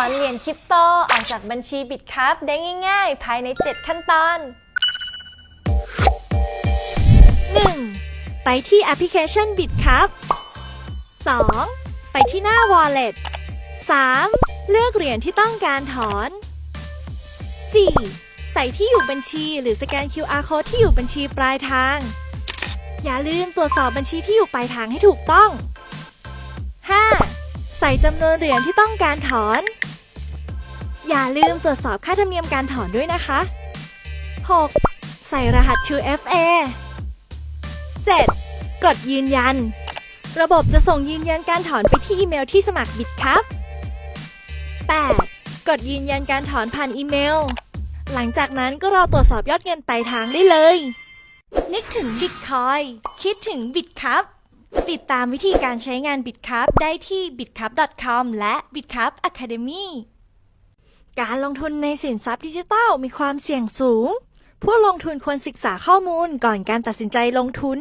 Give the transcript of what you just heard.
อนเหรียญคริปโตออกจากบัญชีบิตครับได้ง่าย ๆ ภายใน 7 ขั้นตอน 1. ไปที่แอปพลิเคชันบิตครับ 2. ไปที่หน้า Wallet 3. เลือกเหรียญที่ต้องการถอน 4. ใส่ที่อยู่บัญชีหรือสแกน QR code ที่อยู่บัญชีปลายทาง อย่าลืมตรวจสอบบัญชีที่อยู่ปลายทางให้ถูกต้อง 5. ใส่จำนวนเหรียญที่ต้องการถอน อย่าลืมตรวจสอบค่าธรรมเนียมการถอนด้วยนะคะ 6. ใส่รหัส 2FA 7. กดยืนยัน ระบบจะส่งยืนยันการถอนไปที่อีเมลที่สมัครบิตครับ 8. กดยืนยันการถอนผ่านอีเมล หลังจากนั้นก็รอตรวจสอบยอดเงินปลายทางได้เลย นึกถึงบิตคอยคิดถึงบิตครับติดตามวิธีการใช้งานบิตครับได้ที่ bitcup.com และ bitcup academy การลงทุนในสินทรัพย์ดิจิทัลมีความเสี่ยงสูง ผู้ลงทุนควรศึกษาข้อมูลก่อนการตัดสินใจลงทุน